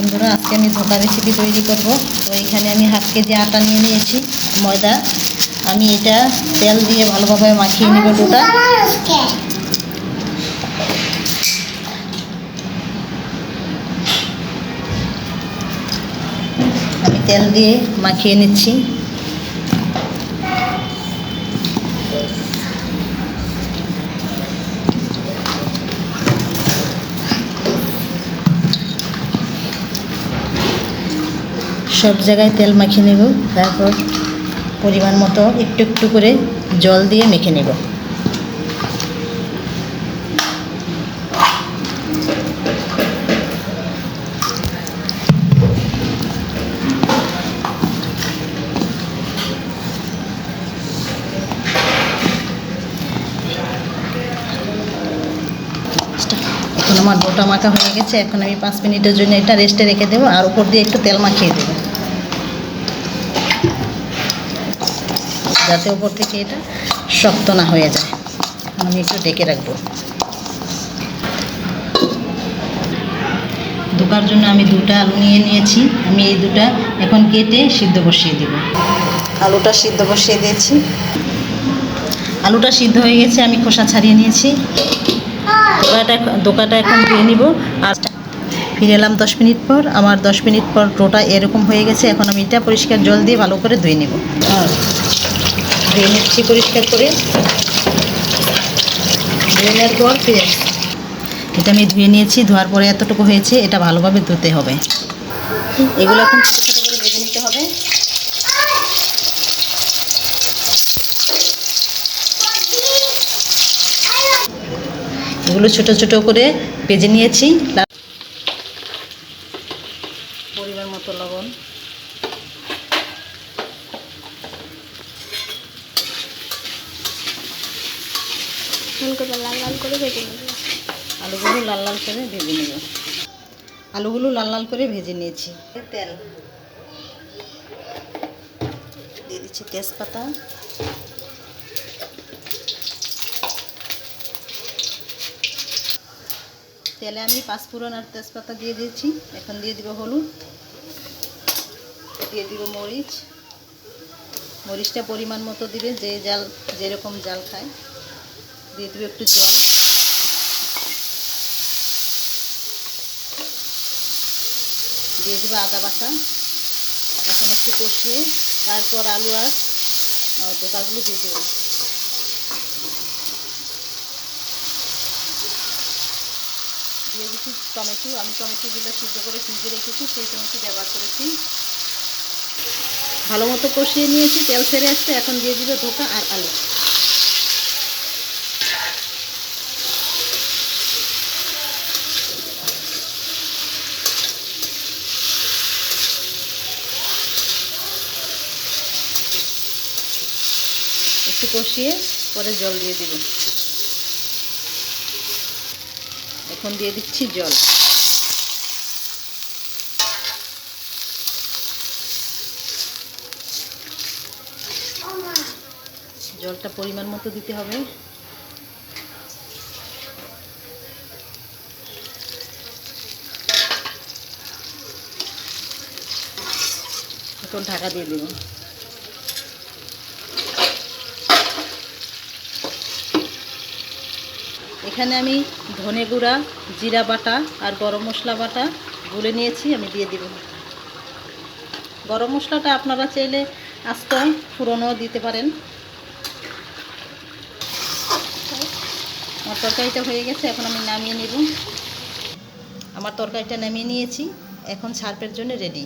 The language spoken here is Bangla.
বন্ধুরা, আজকে আমি ধোকা রেসিপি তৈরি করব। তো এখানে আমি হাফ কেজি আটা নিয়ে নিয়েছি, ময়দা। আমি এটা তেল দিয়ে ভালোভাবে মাখিয়ে নেব ডোটা আমি তেল দিয়ে মাখিয়ে নিচ্ছি। সব জায়গায় তেল মাখিয়ে নেব। তারপর পরিমাণ মতো একটু একটু করে জল দিয়ে মেখে নেব। আমার গোটা মাখা হয়ে গেছে। এখন আমি পাঁচ মিনিটের জন্য এটা রেস্টে রেখে দেবো। আর উপর দিয়ে একটু তেল মাখিয়ে দেবো। যাতে উপর থেকে এটা শক্ত না হয়ে যায়। আমি একটু ডেকে রাখব। ধোকার জন্য আমি দুটা আলু নিয়ে নিয়েছি। আমি এই দুটা এখন কেটে সিদ্ধ বসিয়ে দেব। আলুটা সিদ্ধ বসিয়ে দিয়েছি। আলুটা সিদ্ধ হয়ে গেছে আমি খোসা ছাড়িয়ে নিয়েছি। দোকাটা দোকাটা এখন ধুয়ে নিব। আর ফিরে এলাম দশ মিনিট পর। আমার দশ মিনিট পর টোটা এরকম হয়ে গেছে। এখন আমি এটা পরিষ্কার জল দিয়ে ভালো করে ধুয়ে নেব। ধুয়ে নিচ্ছি পরিষ্কার করে। ধুয়ে নেওয়ার পর আসছি। এটা আমি ধুয়ে নিয়েছি, ধোয়ার পরে এতটুকু হয়েছে, এটা ভালোভাবে ধুতে হবে। এগুলো এখন ছোটো ছোটো করে ভেজে নিতে হবে। এগুলো ছোট ছোট করে ভেজে নিয়েছি। পরিমাণ মতো লবণ। ফুলকপি লাল লাল করে ভেজে নেব। আলুগুলো লাল লাল করে ভেজে নেব। আলুগুলো লাল লাল করে ভেজে নিয়েছি। তেল। দিয়ে দিচ্ছি তেজপাতা। তেলে আমি পাঁচফোড়ন আর তেজপাতা দিয়ে দিয়েছি। এখন দিয়ে দিব হলুদ। দিয়ে দিব মরিচ। মরিচটা পরিমাণ মতো দিবে যে জাল যেরকম জাল খায়। দিয়ে দেবে একটু জল। দিয়ে দেবে আদা বাটা। এখন একটু কষিয়ে তারপর আলু আর দোকাগুলো দিয়ে দেবো। দিয়ে দিচ্ছি টমেটো। আমি টমেটোগুলো সিদ্ধ করে ফ্রিজে রেখেছি, সেই টমেটো ব্যবহার করেছি। ভালো মতো কষিয়ে নিয়েছি, তেল ছেড়ে আসছে। এখন দিয়ে দিবে ধোকা আর আলু। একটু কষিয়ে পরে জল দিয়ে দিব। এখন দিয়ে দিচ্ছি জল। জলটা পরিমাণ মতো দিতে হবে। এখন ঢাকা দিয়ে দেবো। এখানে আমি ধনে গুঁড়া, জিরা বাটা আর গরম মশলা বাটা গুলে নিয়েছি, আমি দিয়ে দিব। গরম মশলাটা আপনারা চাইলে আস্ত ফুরনও দিতে পারেন। আমার তরকারিটা হয়ে গেছে, এখন আমি নামিয়ে নেব। আমার তরকারিটা নামিয়ে নিয়েছি, এখন সার্পের জন্য রেডি।